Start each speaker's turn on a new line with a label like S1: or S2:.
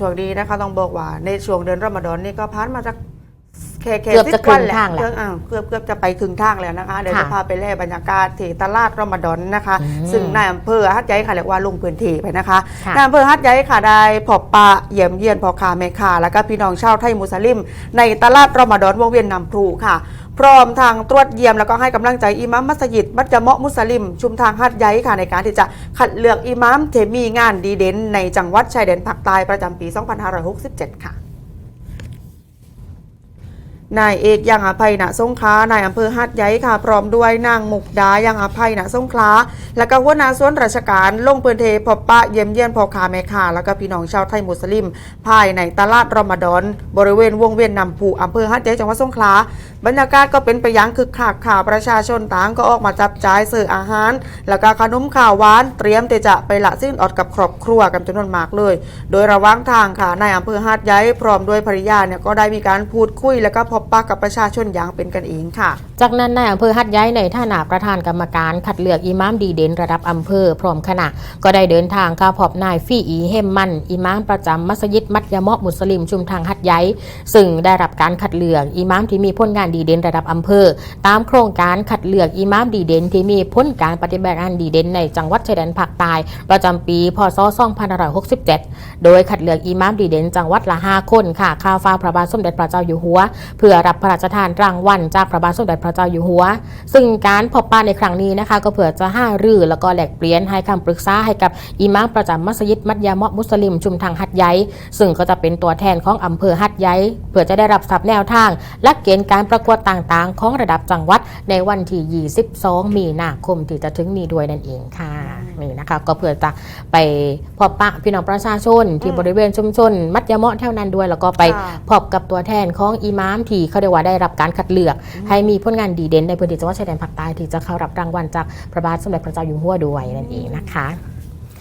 S1: ช่วงนี้นะคะต้องบอกว่าในช่วงเดือนรอมฎอนนี่ก็ผ่านมาจาก แค่แค่
S2: เกือบจะ
S1: สิวัน
S2: ครึ่งทางแล้ว
S1: เกือบอ่าเกือบเกือบจะไปครึ่งทางแล้วนะคะ เดี๋ยว
S2: ค่ะ
S1: จะพาไปแล่บรรยากาศที่ตลาดรอมฎอนนะคะ
S2: อืม
S1: ซึ่งนายอำเภอฮัดใหญ่ค่ะเรียกว่าลงพื้นที่ไปนะคะ
S2: ค่ะ
S1: นายอำเภอฮัดใหญ่ค่ะได้พบปะเยี่ยมเยียนพ่อค้าแม่ค้าแล้วก็พี่น้องชาวไทยมุสลิม ในตลาดรอมฎอนวงเวียนนำพลูค่ะพร้อมทางตรวจเยี่ยมแล้วก็ให้กำลังใจอิหมัมมัสยิดมัจยะเมาะมุสลิม ชุมทางฮัดใหญ่ค่ะในการที่จะคัดเลือกอิหมัมเทมีงานดีเด่นในจังหวัดชายแดนภาคใต้ประจำปี 2567 ค่ะ นายเอกยังอภัยณสงขลานายอำเภอหัดใหญ่ค่ะ พร้อมด้วยนางมุกดายังอภัยณสงขลาแล้วก็หัวหน้าส่วนราชการลงพื้นที่พบปะเยี่ยมเยียนพ่อค้าแม่ค้าแล้วก็พี่น้องชาวไทยมุสลิม ภายในตลาดรอมฎอน บริเวณวงเวียนนำผูอำเภอหัดใหญ่จังหวัดสงขลาบรรยากาศก็เป็นไปอยังคึกคักค่ะประชาชนต่างก็ออกมาจับจ่ายซื้ออาหาร แล้วก็ขนมข้าวหวาน เตรียมที่จะไปละสิ้นอดกับครอบครัวกันจำนวนมากเลย โดยระหว่างทางค่ะนายอำเภอหาดใหญ่พร้อมด้วยภริยาเนี่ยก็ได้มีการพูดคุยแล้วก็พบปะกับประชาชนอย่างเป็นกันเองค่ะ
S2: จากนั้นนายอำเภอหัดย้ายในฐานะประธานกรรมการคัดเลือกอิหมามดีเด่นระดับอำเภอพร้อมคณะ ก็ได้เดินทางเข้าพบนายฟี่อีเฮมมันอิหมามประจำมัสยิดมัดยมาะมุสลิมชุมทางหัดย้ายซึ่งได้รับการคัดเลือกอิหมามที่มีผลงานดีเด่นระดับอำเภอ ตามโครงการคัดเลือกอิหมามดีเด่นที่มีผลการปฏิบัติงานดีเด่นในจังหวัดชายแดนภาคใต้ประจำปีพศ 2567 โดยคัดเลือกอิหมามดีเด่นจังหวัดละ5คนค่ะข้าวฟ้าพระบาทสมเด็จพระเจ้าอยู่หัวเพื่อื่อรับพระราชทานรางวัลจากพระบาทสมเด็จพระเจ้าอยู่หัว ซึ่งการพบปะในครั้งนี้นะคะ ก็เพื่อจะห้ารือแล้วก็แลกเปลี่ยนให้คำปรึกษาให้กับอิหมามประจำมัสยิดมัดยามาะมุสลิมชุมทางหัดใหญ่ซึ่งก็จะเป็นตัวแทนของอำเภอหัดใหญ่เพื่อจะได้รับทรัพย์แนวทาง และเกณฑ์การประกวดต่างๆ ของระดับจังหวัดในวันที่ 22 มีนาคมที่จะถึงนี้ด้วยนั่นเองค่ะ นี่นะคะ ก็เพื่อจะไปพบปะพี่น้องประชาชน ที่บริเวณชุมชน มัดยาเมาะเท่านั้นด้วย แล้วก็ไป
S1: ค่ะ
S2: พบกับตัวแทนของอิหมามที่เขาเรียกว่าได้รับการคัดเลือก ให้มีผลงานดีเด่นในพื้นที่จังหวัดชายแดนภาคใต้ที่จะเข้ารับรางวัลจากพระบาทสมเด็จพระเจ้าอยู่หัวด้วยนั่นเองนะคะ